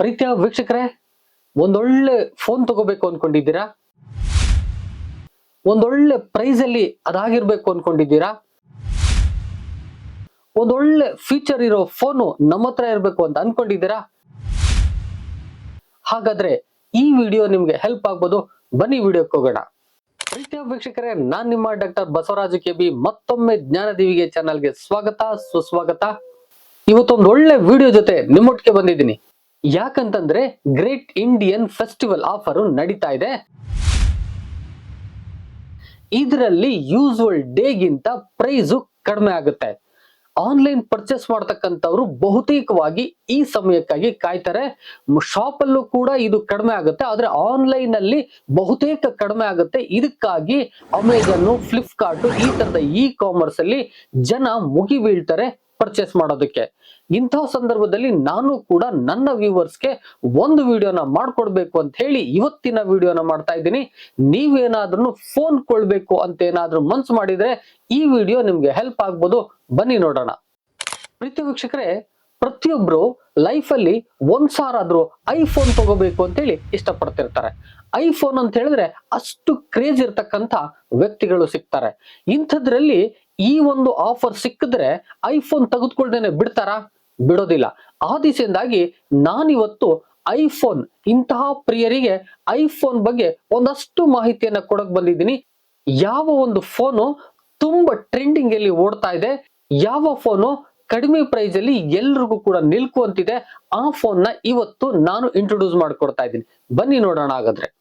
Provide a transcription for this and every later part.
ಪ್ರೀತಿಯ ವೀಕ್ಷಕರೇ, ಒಂದೊಳ್ಳೆ ಫೋನ್ ತಗೋಬೇಕು ಅನ್ಕೊಂಡಿದ್ದೀರಾ? ಒಂದೊಳ್ಳೆ ಪ್ರೈಸ್ ಅಲ್ಲಿ ಅದಾಗಿರ್ಬೇಕು ಅನ್ಕೊಂಡಿದ್ದೀರಾ? ಒಂದೊಳ್ಳೆ ಫೀಚರ್ ಇರೋ ಫೋನು ನಮ್ಮ ಹತ್ರ ಇರ್ಬೇಕು ಅಂತ ಅನ್ಕೊಂಡಿದ್ದೀರಾ? ಹಾಗಾದ್ರೆ ಈ ವಿಡಿಯೋ ನಿಮ್ಗೆ ಹೆಲ್ಪ್ ಆಗ್ಬೋದು. ಬನ್ನಿ ವಿಡಿಯೋಕ್ಕೆ ಹೋಗೋಣ. ಪ್ರೀತಿಯ ವೀಕ್ಷಕರೇ, ನಾನ್ ನಿಮ್ಮ ಡಾಕ್ಟರ್ ಬಸವರಾಜ ಕೆ ಬಿ ಮತ್ತೊಮ್ಮೆ ಜ್ಞಾನದೀವಿಗೆ ಚಾನಲ್ಗೆ ಸ್ವಾಗತ, ಸುಸ್ವಾಗತ. ಇವತ್ತೊಂದು ಒಳ್ಳೆ ವಿಡಿಯೋ ಜೊತೆ ನಿಮ್ಮೊಟ್ಟಿಗೆ ಬಂದಿದ್ದೀನಿ. ಯಾಕಂತಂದ್ರೆ ಗ್ರೇಟ್ ಇಂಡಿಯನ್ ಫೆಸ್ಟಿವಲ್ ಆಫರ್ ನಡೀತಾ ಇದೆ. ಇದರಲ್ಲಿ ಯೂಸುವಲ್ ಡೇಗಿಂತ ಪ್ರೈಸು ಕಡಿಮೆ ಆಗುತ್ತೆ. ಆನ್ಲೈನ್ ಪರ್ಚೇಸ್ ಮಾಡ್ತಕ್ಕಂಥವ್ರು ಬಹುತೇಕವಾಗಿ ಈ ಸಮಯಕ್ಕಾಗಿ ಕಾಯ್ತಾರೆ. ಶಾಪ್ ಅಲ್ಲೂ ಕೂಡ ಇದು ಕಡಿಮೆ ಆಗುತ್ತೆ, ಆದ್ರೆ ಆನ್ಲೈನ್ ಅಲ್ಲಿ ಬಹುತೇಕ ಕಡಿಮೆ ಆಗುತ್ತೆ. ಇದಕ್ಕಾಗಿ ಅಮೆಜಾನ್, ಫ್ಲಿಪ್ಕಾರ್ಟ್ ಈ ತರದ ಇ ಕಾಮರ್ಸ್ ಅಲ್ಲಿ ಜನ ಮುಗಿ ಬೀಳ್ತಾರೆ ಪರ್ಚೇಸ್ ಮಾಡೋದಕ್ಕೆ. ಇಂತಹ ಸಂದರ್ಭದಲ್ಲಿ ನಾನು ಕೂಡ ನನ್ನ ವ್ಯೂವರ್ಸ್ಗೆ ಒಂದು ವಿಡಿಯೋನ ಮಾಡ್ಕೊಡ್ಬೇಕು ಅಂತ ಹೇಳಿ ಇವತ್ತಿನ ವಿಡಿಯೋನ ಮಾಡ್ತಾ ಇದ್ದೀನಿ. ನೀವೇನಾದ್ರೂ ಫೋನ್ ಕೊಳ್ಬೇಕು ಅಂತ ಏನಾದ್ರೂ ಮನ್ಸು ಮಾಡಿದ್ರೆ ಈ ವಿಡಿಯೋ ನಿಮ್ಗೆ ಹೆಲ್ಪ್ ಆಗ್ಬೋದು. ಬನ್ನಿ ನೋಡೋಣ. ಪ್ರೀತಿ ವೀಕ್ಷಕರೇ, ಪ್ರತಿಯೊಬ್ರು ಲೈಫ್ ಅಲ್ಲಿ ಒಂದ್ ಐಫೋನ್ ತಗೋಬೇಕು ಅಂತ ಹೇಳಿ ಇಷ್ಟಪಡ್ತಿರ್ತಾರೆ. ಐಫೋನ್ ಅಂತ ಹೇಳಿದ್ರೆ ಅಷ್ಟು ಕ್ರೇಜ್ ಇರ್ತಕ್ಕಂಥ ವ್ಯಕ್ತಿಗಳು ಸಿಗ್ತಾರೆ. ಇಂಥದ್ರಲ್ಲಿ ಈ ಒಂದು ಆಫರ್ ಸಿಕ್ಕಿದ್ರೆ ಐಫೋನ್ ತೆಗೆದುಕೊಳ್ದೇನೆ ಬಿಡ್ತಾರಾ? ಬಿಡೋದಿಲ್ಲ. ಆ ದಿಸೆಯಿಂದಾಗಿ ನಾನಿವತ್ತು ಐಫೋನ್ ಇಂತಹ ಪ್ರಿಯರಿಗೆ ಐಫೋನ್ ಬಗ್ಗೆ ಒಂದಷ್ಟು ಮಾಹಿತಿಯನ್ನ ಕೊಡಕ್ ಬಂದಿದ್ದೀನಿ. ಯಾವ ಒಂದು ಫೋನು ತುಂಬಾ ಟ್ರೆಂಡಿಂಗ್ ಅಲ್ಲಿ ಓಡ್ತಾ ಇದೆ. ಯಾವ ಫೋನು ಕಡಿಮೆ ಪ್ರೈಸ್ ಅಲ್ಲಿ ಎಲ್ರಿಗೂ ಕೂಡ ನಿಲ್ಕುವಂತಿದೆ. ಆ ಫೋನ್ನ ಇವತ್ತು ನಾನು ಇಂಟ್ರೊಡ್ಯೂಸ್ ಮಾಡ್ಕೊಡ್ತಾ ಇದ್ದೀನಿ. ಬನ್ನಿ ನೋಡೋಣ ಹಾಗಾದ್ರೆ.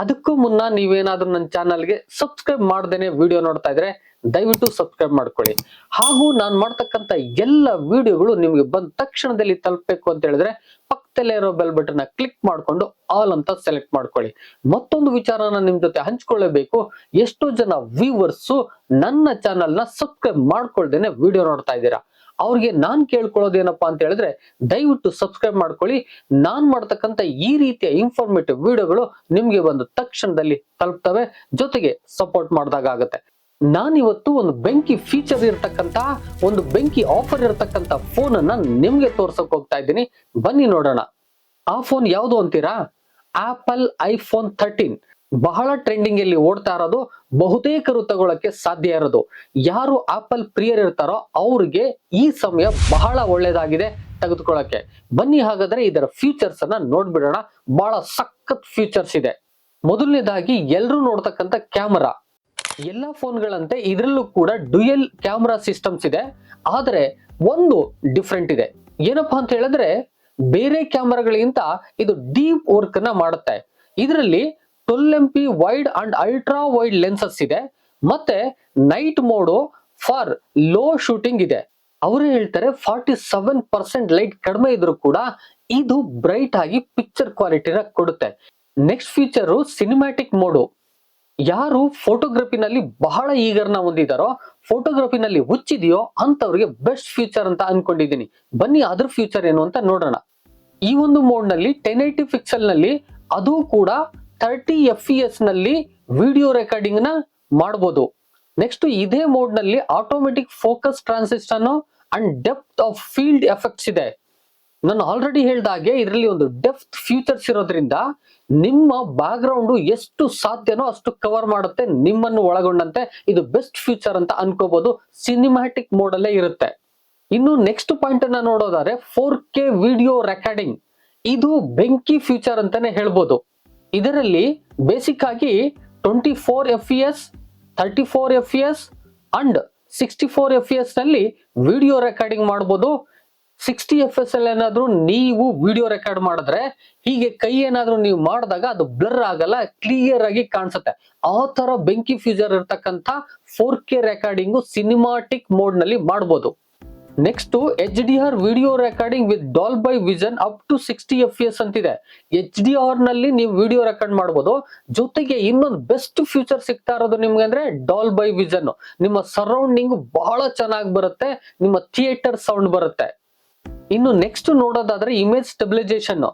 ಅದಕ್ಕೂ ಮುನ್ನ ನೀವೇನಾದ್ರೂ ನನ್ನ ಚಾನಲ್ಗೆ ಸಬ್ಸ್ಕ್ರೈಬ್ ಮಾಡ್ದೇನೆ ವಿಡಿಯೋ ನೋಡ್ತಾ ಇದ್ರೆ ದಯವಿಟ್ಟು ಸಬ್ಸ್ಕ್ರೈಬ್ ಮಾಡ್ಕೊಳ್ಳಿ. ಹಾಗೂ ನಾನು ಮಾಡ್ತಕ್ಕಂತ ಎಲ್ಲ ವಿಡಿಯೋಗಳು ನಿಮ್ಗೆ ಬಂದ ತಕ್ಷಣದಲ್ಲಿ ತಲುಪಬೇಕು ಅಂತ ಹೇಳಿದ್ರೆ ಪಕ್ಕದಲ್ಲೇ ಇರೋ ಬೆಲ್ ಬಟನ್ ಕ್ಲಿಕ್ ಮಾಡಿಕೊಂಡು ಆಲ್ ಅಂತ ಸೆಲೆಕ್ಟ್ ಮಾಡ್ಕೊಳ್ಳಿ. ಮತ್ತೊಂದು ವಿಚಾರನ ನಿಮ್ ಜೊತೆ ಹಂಚ್ಕೊಳ್ಳಬೇಕು. ಎಷ್ಟೋ ಜನ ವ್ಯೂವರ್ಸ್ ನನ್ನ ಚಾನಲ್ನ ಸಬ್ಸ್ಕ್ರೈಬ್ ಮಾಡ್ಕೊಳ್ದೇನೆ ವಿಡಿಯೋ ನೋಡ್ತಾ ಇದ್ದೀರಾ. ಅವ್ರಿಗೆ ನಾನ್ ಕೇಳ್ಕೊಳ್ಳೋದೇನಪ್ಪಾ ಅಂತ ಹೇಳಿದ್ರೆ ದಯವಿಟ್ಟು ಸಬ್ಸ್ಕ್ರೈಬ್ ಮಾಡ್ಕೊಳ್ಳಿ. ನಾನ್ ಮಾಡ್ತಕ್ಕಂಥ ಈ ರೀತಿಯ ಇನ್ಫಾರ್ಮೇಟಿವ್ ವಿಡಿಯೋಗಳು ನಿಮ್ಗೆ ಒಂದು ತಕ್ಷಣದಲ್ಲಿ ತಲುಪ್ತವೆ, ಜೊತೆಗೆ ಸಪೋರ್ಟ್ ಮಾಡಿದಾಗ ಆಗತ್ತೆ. ನಾನಿವತ್ತು ಒಂದು ಬೆಂಕಿ ಫೀಚರ್ ಇರತಕ್ಕಂತ ಒಂದು ಬೆಂಕಿ ಆಫರ್ ಇರತಕ್ಕಂತ ಫೋನ್ ಅನ್ನ ನಿಮ್ಗೆ ತೋರ್ಸಕ್ ಹೋಗ್ತಾ ಇದ್ದೀನಿ. ಬನ್ನಿ ನೋಡೋಣ. ಆ ಫೋನ್ ಯಾವುದು ಅಂತೀರಾ? ಆಪಲ್ ಐಫೋನ್ ಥರ್ಟೀನ್ ಬಹಳ ಟ್ರೆಂಡಿಂಗ್ ಅಲ್ಲಿ ಓಡ್ತಾ ಇರೋದು ಬಹುತೇಕರು ತಗೊಳಕ್ಕೆ ಸಾಧ್ಯ ಇರೋದು. ಯಾರು ಆಪಲ್ ಪ್ರಿಯರಿರ್ತಾರೋ ಅವ್ರಿಗೆ ಈ ಸಮಯ ಬಹಳ ಒಳ್ಳೇದಾಗಿದೆ ತೆಗೆದುಕೊಳ್ಳಕ್ಕೆ. ಬನ್ನಿ ಹಾಗಾದ್ರೆ ಇದರ ಫ್ಯೂಚರ್ಸ್ ಅನ್ನ ನೋಡ್ಬಿಡೋಣ. ಬಹಳ ಸಖತ್ ಫ್ಯೂಚರ್ಸ್ ಇದೆ. ಮೊದಲನೇದಾಗಿ ಎಲ್ಲರೂ ನೋಡ್ತಕ್ಕಂಥ ಕ್ಯಾಮರಾ ಎಲ್ಲ ಫೋನ್ಗಳಂತೆ ಇದರಲ್ಲೂ ಕೂಡ ಡ್ಯುಯಲ್ ಕ್ಯಾಮರಾ ಸಿಸ್ಟಮ್ಸ್ ಇದೆ. ಆದರೆ ಒಂದು ಡಿಫ್ರೆಂಟ್ ಇದೆ. ಏನಪ್ಪಾ ಅಂತ ಹೇಳಿದ್ರೆ ಬೇರೆ ಕ್ಯಾಮರಾಗಳಿಗಿಂತ ಇದು ಡೀಪ್ ವರ್ಕ್ ಅನ್ನ ಮಾಡುತ್ತೆ. ಇದರಲ್ಲಿ twelve M P wide and ultra wide lenses ಇದೆ. ಮತ್ತೆ night mode for low shooting ಇದೆ. ಅವರು ಹೇಳ್ತಾರೆ ಫಾರ್ಟಿ ಸೆವೆನ್ ಪರ್ಸೆಂಟ್ ಲೈಟ್ ಕಡಿಮೆ ಇದ್ರೂ ಕೂಡ ಇದು ಬ್ರೈಟ್ ಆಗಿ ಪಿಕ್ಚರ್ ಕ್ವಾಲಿಟಿನ ಕೊಡುತ್ತೆ. Next feature cinematic mode. ಯಾರು ಫೋಟೋಗ್ರಫಿನಲ್ಲಿ ಬಹಳ ಈಗರ್ನ ಹೊಂದಿದಾರೋ, ಫೋಟೋಗ್ರಫಿನಲ್ಲಿ ಹುಚ್ಚಿದೆಯೋ ಅಂತವ್ರಿಗೆ ಬೆಸ್ಟ್ ಫ್ಯೂಚರ್ ಅಂತ ಅನ್ಕೊಂಡಿದ್ದೀನಿ ಬನ್ನಿ ಅದ್ರ ಫ್ಯೂಚರ್ ಏನು ಅಂತ ನೋಡೋಣ. ಈ ಒಂದು ಮೋಡ್ನಲ್ಲಿ ಟೆನ್ ಏಟಿ ಪಿಕ್ಸೆಲ್ನಲ್ಲಿ ಅದು ಕೂಡ ತರ್ಟಿ ಎಫ್ ಇ ಎಸ್ನಲ್ಲಿ ವಿಡಿಯೋ ರೆಕಾರ್ಡಿಂಗ್ನ ಮಾಡಬಹುದು ನೆಕ್ಸ್ಟ್ ಇದೇ ಮೋಡ್ನಲ್ಲಿ automatic focus transition and depth of field effects ಇದೆ. ನಾನು ಆಲ್ರೆಡಿ ಹೇಳ್ದ ಹಾಗೆ ಇದರಲ್ಲಿ ಒಂದು ಡೆಪ್ತ್ ಫ್ಯೂಚರ್ಸ್ ಇರೋದ್ರಿಂದ ನಿಮ್ಮ ಬ್ಯಾಕ್ ಗ್ರೌಂಡ್ ಎಷ್ಟು ಸಾಧ್ಯನೋ ಅಷ್ಟು ಕವರ್ ಮಾಡುತ್ತೆ, ನಿಮ್ಮನ್ನು ಒಳಗೊಂಡಂತೆ ಇದು ಬೆಸ್ಟ್ ಫ್ಯೂಚರ್ ಅಂತ ಅನ್ಕೋಬಹುದು ಸಿನಿಮ್ಯಾಟಿಕ್ ಮೋಡ್ ಅಲ್ಲೇ ಇರುತ್ತೆ. ಇನ್ನು ನೆಕ್ಸ್ಟ್ ಪಾಯಿಂಟ್ ಅನ್ನ ನೋಡೋದಾದ್ರೆ ಫೋರ್ ಕೆ ವಿಡಿಯೋ ರೆಕಾರ್ಡಿಂಗ್ ಇದು ಬೆಂಕಿ ಫ್ಯೂಚರ್ ಅಂತಾನೆ ಹೇಳ್ಬೋದು. ಇದರಲ್ಲಿ ಬೇಸಿಕ್ ಆಗಿ twenty four F E S thirty four F E S and sixty four F ಎಸ್ನಲ್ಲಿ video recording ಮಾಡ್ಬೋದು. ಸಿಕ್ಸ್ಟಿ ಎಫ್ ಎಸ್ ಅಲ್ಲಿ ಏನಾದ್ರೂ ನೀವು ವಿಡಿಯೋ ರೆಕಾರ್ಡ್ ಮಾಡಿದ್ರೆ, ಹೀಗೆ ಕೈ ಏನಾದ್ರೂ ನೀವು ಮಾಡಿದಾಗ ಅದು ಬ್ಲರ್ ಆಗಲ್ಲ ಕ್ಲಿಯರ್ ಆಗಿ ಕಾಣಿಸುತ್ತೆ. ಆ ತರ ಬೆಂಕಿ ಫ್ಯೂಜರ್ ಇರ್ತಕ್ಕಂಥ ಫೋರ್ ಕೆ ರೆಕಾರ್ಡಿಂಗು ಸಿನಿಮಾಟಿಕ್ ಮೋಡ್ನಲ್ಲಿ ಮಾಡ್ಬೋದು. Next H D R video recording with Dolby vision up to sixty F S ಅಂತಿದೆ. ಎಚ್ ಡಿ ಆರ್ನಲ್ಲಿ ನೀವು ವಿಡಿಯೋ ರೆಕಾರ್ಡ್ ಮಾಡಬಹುದು ಜೊತೆಗೆ ಇನ್ನೊಂದು ಬೆಸ್ಟ್ ಫ್ಯೂಚರ್ ಸಿಗ್ತಾ ಇರೋದು ನಿಮ್ಗೆ ಅಂದ್ರೆ ಡಾಲ್ ಬೈ ವಿಷನ್ ನಿಮ್ಮ ಸರೌಂಡಿಂಗ್ ಬಹಳ ಚೆನ್ನಾಗಿ ಬರುತ್ತೆ. ನಿಮ್ಮ ಥಿಯೇಟರ್ ಸೌಂಡ್ ಬರುತ್ತೆ. ಇನ್ನು ನೆಕ್ಸ್ಟ್ ನೋಡೋದಾದ್ರೆ ಇಮೇಜ್ ಸ್ಟೆಬಿಲೈಸೇಷನ್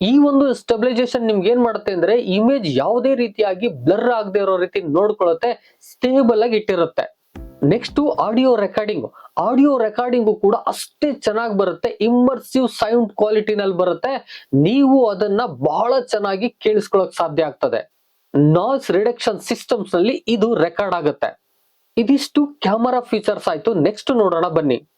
ಈ ಒಂದು ಸ್ಟೆಬಿಲೈಸೇಷನ್ ನಿಮ್ಗೆ ಏನ್ ಮಾಡುತ್ತೆ ಅಂದ್ರೆ ಇಮೇಜ್ ಯಾವುದೇ ರೀತಿಯಾಗಿ ಬ್ಲರ್ ಆಗದೆ ಇರೋ ರೀತಿ ನೋಡ್ಕೊಳ್ಳುತ್ತೆ ಸ್ಟೇಬಲ್ ಆಗಿ ಇಟ್ಟಿರುತ್ತೆ. Next audio recording. Audio recording ಕೂಡ ಅಷ್ಟೇ ಚೆನ್ನಾಗಿ ಬರುತ್ತೆ ಇಮ್ಮರ್ಸಿವ್ ಸೌಂಡ್ ಕ್ವಾಲಿಟಿನಲ್ಲಿ ಬರುತ್ತೆ. ನೀವು ಅದನ್ನ ಬಹಳ ಚೆನ್ನಾಗಿ ಕೇಳಿಸ್ಕೊಳ್ಳೋಕೆ ಸಾಧ್ಯ ಆಗ್ತದೆ. ನಾಯ್ಸ್ ರಿಡಕ್ಷನ್ ಸಿಸ್ಟಮ್ಸ್ನಲ್ಲಿ ಇದು ರೆಕಾರ್ಡ್ ಆಗುತ್ತೆ. ಇದಿಷ್ಟು ಕ್ಯಾಮರಾ ಫೀಚರ್ಸ್ ಆಯ್ತು. ನೆಕ್ಸ್ಟ್ ನೋಡೋಣ ಬನ್ನಿ.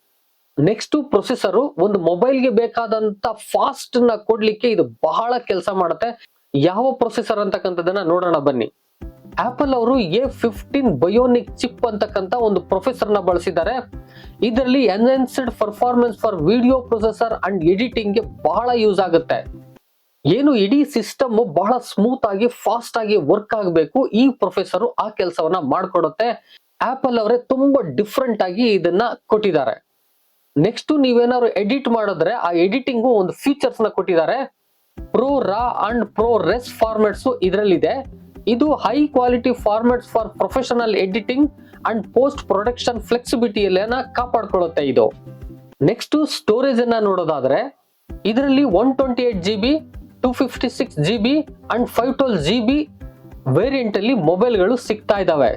ನೆಕ್ಸ್ಟ್ ಪ್ರೊಸೆಸರ್ ಒಂದು ಮೊಬೈಲ್ಗೆ ಬೇಕಾದಂತ ಫಾಸ್ಟ್ನ ಕೊಡ್ಲಿಕ್ಕೆ ಇದು ಬಹಳ ಕೆಲಸ ಮಾಡುತ್ತೆ. ಯಾವ ಪ್ರೊಸೆಸರ್ ಅಂತಕ್ಕಂಥದ್ದನ್ನ ನೋಡೋಣ ಬನ್ನಿ. ಆಪಲ್ ಅವರು ಎ ಫಿಫ್ಟೀನ್ ಬಯೋನಿಕ್ ಚಿಪ್ ಅಂತಕ್ಕಂಥ ಒಂದು ಪ್ರೊಫೆಸರ್ನ ಬಳಸಿದ್ದಾರೆ. ಇದರಲ್ಲಿ enhanced performance for video processor and ಎಡಿಟಿಂಗ್ಗೆ ಬಹಳ ಯೂಸ್ ಆಗುತ್ತೆ. ಏನು ಇಡೀ ಸಿಸ್ಟಮ್ ಬಹಳ ಸ್ಮೂತ್ ಆಗಿ ಫಾಸ್ಟ್ ಆಗಿ ವರ್ಕ್ ಆಗಬೇಕು. ಈ ಪ್ರೊಫೆಸರ್ ಆ ಕೆಲಸವನ್ನ ಮಾಡಿಕೊಡುತ್ತೆ. ಆಪಲ್ ಅವರೇ ತುಂಬಾ ಡಿಫ್ರೆಂಟ್ ಆಗಿ ಇದನ್ನ ಕೊಟ್ಟಿದ್ದಾರೆ. ನೆಕ್ಸ್ಟ್ ನೀವೇನಾದ್ರು ಎಡಿಟ್ ಮಾಡಿದ್ರೆ ಆ ಎಡಿಟಿಂಗು ಒಂದು ಫೀಚರ್ಸ್ನ ಕೊಟ್ಟಿದ್ದಾರೆ. Pro Ra and pro race formats ಇದರಲ್ಲಿದೆ. ಇದು high quality formats for professional editing and post production ಫ್ಲೆಕ್ಸಿಬಿಲಿಟಿಯನ್ನ ಕಾಪಾಡ್ಕೊಳ್ಳುತ್ತೆ ಇದು. ನೆಕ್ಸ್ಟ್ ಸ್ಟೋರೇಜ್ ಅನ್ನ ನೋಡೋದಾದ್ರೆ, ಇದರಲ್ಲಿ one twenty eight G B two fifty six G B and five twelve G B variant ಅಲ್ಲಿ ಮೊಬೈಲ್ಗಳು ಸಿಗ್ತಾ ಇದಾವೆ.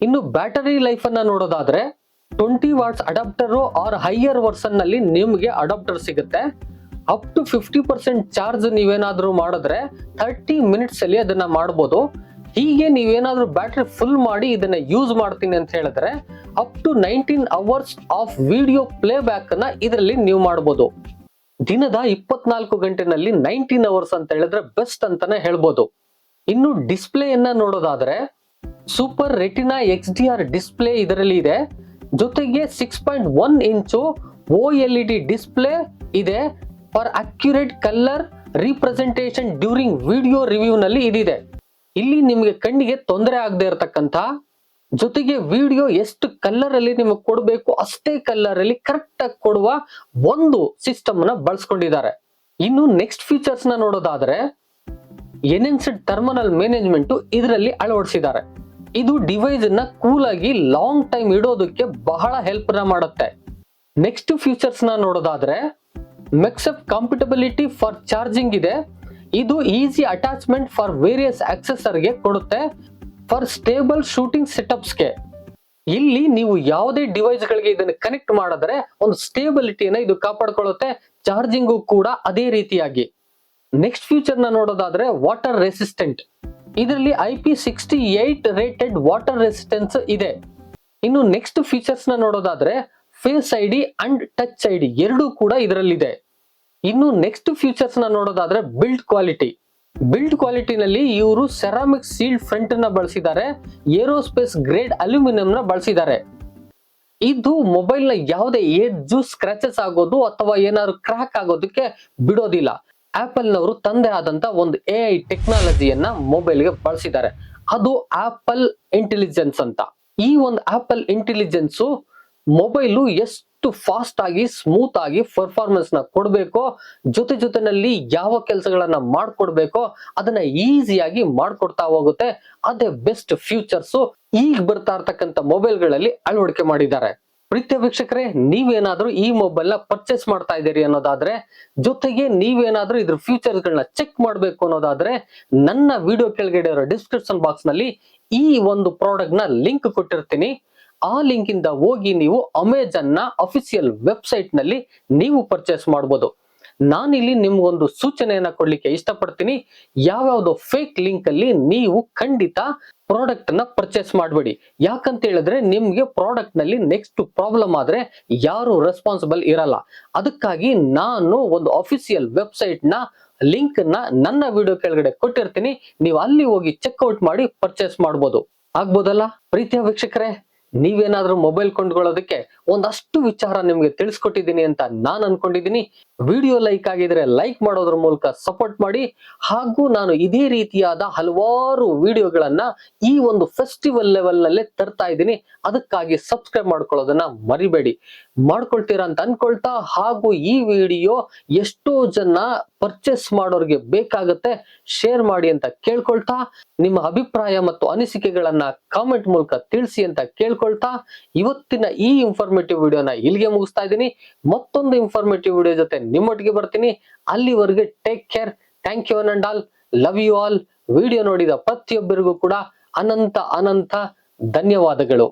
ಇನ್ನು ಬ್ಯಾಟರಿ ಲೈಫ್ ಅನ್ನ ನೋಡೋದಾದ್ರೆ twenty watts adapter or higher ವರ್ಷನ್ನಲ್ಲಿ ನಿಮ್ಗೆ ಅಡಾಪ್ಟರ್ ಸಿಗುತ್ತೆ. Up to fifty percent charge ನೀವೇನಾದ್ರೂ ಮಾಡಿದ್ರೆ ಥರ್ಟಿ ಮಿನಿಟ್ಸ್ ಅಲ್ಲಿ ಅದನ್ನ ಮಾಡ್ಬೋದು. ಹೀಗೆ ನೀವೇನಾದ್ರೂ ಬ್ಯಾಟ್ರಿ ಫುಲ್ ಮಾಡಿ ಇದನ್ನ ಯೂಸ್ ಮಾಡ್ತೀನಿ ಅಂತ ಹೇಳಿದ್ರೆ up to nineteen hours of video playback ಅನ್ನ ಇದರಲ್ಲಿ ನೀವು ಮಾಡ್ಬೋದು. ದಿನದ ಇಪ್ಪತ್ನಾಲ್ಕು ಗಂಟೆನಲ್ಲಿ ನೈನ್ಟೀನ್ ಅವರ್ಸ್ ಅಂತ ಹೇಳಿದ್ರೆ ಬೆಸ್ಟ್ ಅಂತಾನೆ ಹೇಳ್ಬೋದು. ಇನ್ನು ಡಿಸ್ಪ್ಲೇಯನ್ನ ನೋಡೋದಾದ್ರೆ super retina X D R display ಇದರಲ್ಲಿ ಇದೆ. ಜೊತೆಗೆ six point one inch O L E D display ಇದೆ. For accurate colour representation during video ರಿವ್ಯೂನಲ್ಲಿ ಇದಿದೆ. ಇಲ್ಲಿ ನಿಮಗೆ ಕಣ್ಣಿಗೆ ತೊಂದರೆ ಆಗದೆ ಇರತಕ್ಕಂತ ಜೊತೆಗೆ ವಿಡಿಯೋ ಎಷ್ಟು ಕಲರ್ ಅಲ್ಲಿ ನಿಮಗೆ ಕೊಡಬೇಕು ಅಷ್ಟೇ ಕಲರ್ ಅಲ್ಲಿ ಕರೆಕ್ಟ್ ಆಗಿ ಕೊಡುವ ಒಂದು ಸಿಸ್ಟಮ್ನ ಬಳಸ್ಕೊಂಡಿದ್ದಾರೆ. ಇನ್ನು ನೆಕ್ಸ್ಟ್ ಫೀಚರ್ಸ್ನ ನೋಡೋದಾದ್ರೆ ಎನ್ಎನ್ಸಿಡ್ ಟರ್ಮಿನಲ್ ಮ್ಯಾನೇಜ್ಮೆಂಟ್ ಇದರಲ್ಲಿ ಅಳವಡಿಸಿದ್ದಾರೆ. ಇದು ಡಿವೈಸ್ನ ಕೂಲ್ ಆಗಿ ಲಾಂಗ್ ಟೈಮ್ ಇಡೋದಕ್ಕೆ ಬಹಳ ಹೆಲ್ಪ್ನ ಮಾಡುತ್ತೆ. ನೆಕ್ಸ್ಟ್ ಫೀಚರ್ಸ್ನ ನೋಡೋದಾದ್ರೆ ಮೆಕ್ಸಪ್ ಕಂಫರ್ಟಬಿಲಿಟಿ ಫಾರ್ ಚಾರ್ಜಿಂಗ್ ಇದೆ. ಇದು ಈಸಿ ಅಟ್ಯಾಚ್ಮೆಂಟ್ ಫಾರ್ ವೇರಿಯಸ್ಗೆ ಕೊಡುತ್ತೆ. ಫಾರ್ ಸ್ಟೇಬಲ್ ಶೂಟಿಂಗ್ ಸೆಟಪ್ಸ್ಗೆ ಇಲ್ಲಿ ನೀವು ಯಾವುದೇ ಡಿವೈಸ್ ಗಳಿಗೆ ಇದನ್ನು ಕನೆಕ್ಟ್ ಮಾಡಿದ್ರೆ ಒಂದು ಸ್ಟೇಬಿಲಿಟಿನ ಇದು ಕಾಪಾಡ್ಕೊಳ್ಳುತ್ತೆ. ಚಾರ್ಜಿಂಗು ಕೂಡ ಅದೇ ರೀತಿಯಾಗಿ. ನೆಕ್ಸ್ಟ್ ಫ್ಯೂಚರ್ನ ನೋಡೋದಾದ್ರೆ ವಾಟರ್ ರೆಸಿಸ್ಟೆಂಟ್ ಇದರಲ್ಲಿ I P sixty eight rated water resistance ಇದೆ. ಇನ್ನು ನೆಕ್ಸ್ಟ್ ಫೀಚರ್ಸ್ನ ನೋಡೋದಾದ್ರೆ face I D and touch I D ಎರಡೂ ಕೂಡ ಇದರಲ್ಲಿದೆ. ಇನ್ನು ನೆಕ್ಸ್ಟ್ ಫ್ಯೂಚರ್ಸ್ನ ನೋಡೋದಾದ್ರೆ ಬಿಲ್ಡ್ ಕ್ವಾಲಿಟಿ ಬಿಲ್ಡ್ ಕ್ವಾಲಿಟಿನಲ್ಲಿ ಇವರು ಸೆರಾಮಿಕ್ ಸೀಲ್ಡ್ ಫ್ರಂಟ್ನ ಬಳಸಿದ್ದಾರೆ ಏರೋಸ್ಪೇಸ್ ಗ್ರೇಡ್ ಅಲ್ಯೂಮಿನಿಯಂ ನ ಬಳಸಿದ್ದಾರೆ ಇದು ಮೊಬೈಲ್ನ ಯಾವುದೇ ಏಜು ಸ್ಕ್ರಾಚಸ್ ಆಗೋದು ಅಥವಾ ಏನಾದ್ರು ಕ್ರಾಕ್ ಆಗೋದಕ್ಕೆ ಬಿಡೋದಿಲ್ಲ. ಆಪಲ್ ನವರು ತಂದೆ ಆದಂತ ಒಂದು ಎ ಐ ಟೆಕ್ನಾಲಜಿಯನ್ನ ಮೊಬೈಲ್ಗೆ ಬಳಸಿದ್ದಾರೆ ಅದು ಆಪಲ್ ಇಂಟೆಲಿಜೆನ್ಸ್ ಅಂತ. ಈ ಒಂದು ಆಪಲ್ ಇಂಟೆಲಿಜೆನ್ಸ್ ಮೊಬೈಲು ಎಷ್ಟು ಫಾಸ್ಟ್ ಆಗಿ ಸ್ಮೂತ್ ಆಗಿ ಪರ್ಫಾರ್ಮೆನ್ಸ್ನ ಕೊಡಬೇಕೋ, ಜೊತೆ ಜೊತೆನಲ್ಲಿ ಯಾವ ಕೆಲಸಗಳನ್ನ ಮಾಡ್ಕೊಡ್ಬೇಕೋ, ಅದನ್ನ ಈಸಿಯಾಗಿ ಮಾಡ್ಕೊಡ್ತಾ ಹೋಗುತ್ತೆ. ಅದೇ ಬೆಸ್ಟ್ ಫ್ಯೂಚರ್ಸ್ ಈಗ ಬರ್ತಾ ಇರ್ತಕ್ಕಂಥ ಮೊಬೈಲ್ಗಳಲ್ಲಿ ಅಳವಡಿಕೆ ಮಾಡಿದ್ದಾರೆ. ಪ್ರೀತಿಯ ವೀಕ್ಷಕರೇ, ನೀವೇನಾದ್ರೂ ಈ ಮೊಬೈಲ್ನ ಪರ್ಚೇಸ್ ಮಾಡ್ತಾ ಇದ್ದೀರಿ ಅನ್ನೋದಾದ್ರೆ, ಜೊತೆಗೆ ನೀವೇನಾದ್ರೂ ಇದ್ರ ಫ್ಯೂಚರ್ಸ್ ಗಳನ್ನ ಚೆಕ್ ಮಾಡ್ಬೇಕು ಅನ್ನೋದಾದ್ರೆ, ನನ್ನ ವಿಡಿಯೋ ಕೆಳಗಡೆ ಇರೋ ಡಿಸ್ಕ್ರಿಪ್ಷನ್ ಬಾಕ್ಸ್ನಲ್ಲಿ ಈ ಒಂದು ಪ್ರಾಡಕ್ಟ್ನ ಲಿಂಕ್ ಕೊಟ್ಟಿರ್ತೀನಿ. ಆ ಲಿಂಕ್ ಇಂದ ಹೋಗಿ ನೀವು ಅಮೆಜಾನ್ನ ಅಫಿಷಿಯಲ್ ವೆಬ್ಸೈಟ್ನಲ್ಲಿ ನೀವು ಪರ್ಚೇಸ್ ಮಾಡಬಹುದು ನಾನಿಲ್ಲಿ ನಿಮ್ಗೊಂದು ಸೂಚನೆಯನ್ನ ಕೊಡ್ಲಿಕ್ಕೆ ಇಷ್ಟಪಡ್ತೀನಿ. ಯಾವ್ಯಾವ್ದು ಫೇಕ್ ಲಿಂಕ್ ಅಲ್ಲಿ ನೀವು ಖಂಡಿತ ಪ್ರಾಡಕ್ಟ್ನ ಪರ್ಚೇಸ್ ಮಾಡಬೇಡಿ. ಯಾಕಂತ ಹೇಳಿದ್ರೆ ನಿಮ್ಗೆ ಪ್ರಾಡಕ್ಟ್ನಲ್ಲಿ ನೆಕ್ಸ್ಟ್ ಪ್ರಾಬ್ಲಮ್ ಆದ್ರೆ ಯಾರು ರೆಸ್ಪಾನ್ಸಿಬಲ್ ಇರಲ್ಲ. ಅದಕ್ಕಾಗಿ ನಾನು ಒಂದು ಅಫಿಷಿಯಲ್ ವೆಬ್ಸೈಟ್ನ ಲಿಂಕ್ನ ನನ್ನ ವಿಡಿಯೋ ಕೆಳಗಡೆ ಕೊಟ್ಟಿರ್ತೀನಿ. ನೀವು ಅಲ್ಲಿ ಹೋಗಿ ಚೆಕ್ಔಟ್ ಮಾಡಿ ಪರ್ಚೇಸ್ ಮಾಡ್ಬೋದು. ಆಗ್ಬೋದಲ್ಲ? ಪ್ರೀತಿಯ ವೀಕ್ಷಕರೇ? ನೀವೇನಾದ್ರೂ ಮೊಬೈಲ್ ಕೊಂಡ್ಕೊಳ್ಳೋದಕ್ಕೆ ಒಂದಷ್ಟು ವಿಚಾರ ನಿಮ್ಗೆ ತಿಳಿಸ್ಕೊಟ್ಟಿದ್ದೀನಿ ಅಂತ ನಾನು ಅನ್ಕೊಂಡಿದ್ದೀನಿ. ವಿಡಿಯೋ ಲೈಕ್ ಆಗಿದ್ರೆ ಲೈಕ್ ಮಾಡೋದ್ರ ಮೂಲಕ ಸಪೋರ್ಟ್ ಮಾಡಿ. ಹಾಗೂ ನಾನು ಇದೇ ರೀತಿಯಾದ ಹಲವಾರು ವಿಡಿಯೋಗಳನ್ನ ಈ ಒಂದು ಫೆಸ್ಟಿವಲ್ ಲೆವೆಲ್ ನಲ್ಲೇ ತರ್ತಾ ಇದ್ದೀನಿ. ಅದಕ್ಕಾಗಿ ಸಬ್ಸ್ಕ್ರೈಬ್ ಮಾಡ್ಕೊಳ್ಳೋದನ್ನ ಮರಿಬೇಡಿ. ಮಾಡ್ಕೊಳ್ತೀರಾ ಅಂತ ಅನ್ಕೊಳ್ತಾ ಹಾಗೂ ಈ ವಿಡಿಯೋ ಎಷ್ಟೋ ಜನ ಪರ್ಚೇಸ್ ಮಾಡೋರಿಗೆ ಬೇಕಾಗತ್ತೆ. ಶೇರ್ ಮಾಡಿ ಅಂತ ಕೇಳ್ಕೊಳ್ತಾ. ನಿಮ್ಮ ಅಭಿಪ್ರಾಯ ಮತ್ತು ಅನಿಸಿಕೆಗಳನ್ನ ಕಾಮೆಂಟ್ ಮೂಲಕ ತಿಳಿಸಿ ಅಂತ ಕೇಳ್ಕೊಳ್ತಾ. ಇವತ್ತಿನ ಈ ಇನ್ಫಾರ್ಮೇಟಿವ್ ವಿಡಿಯೋನ ಇಲ್ಲಿಗೆ ಮುಗಿಸ್ತಾ ಇದ್ದೀನಿ. ಮತ್ತೊಂದು ಇನ್ಫಾರ್ಮೇಟಿವ್ ವಿಡಿಯೋ ಜೊತೆ ನಿಮ್ಮೊಟ್ಟಿಗೆ ಬರ್ತೀನಿ. ಅಲ್ಲಿವರೆಗೆ take care thank you and all love you all video ನೋಡಿದ ಪ್ರತಿಯೊಬ್ಬರಿಗೂ ಕೂಡ ಅನಂತ ಅನಂತ ಧನ್ಯವಾದಗಳು.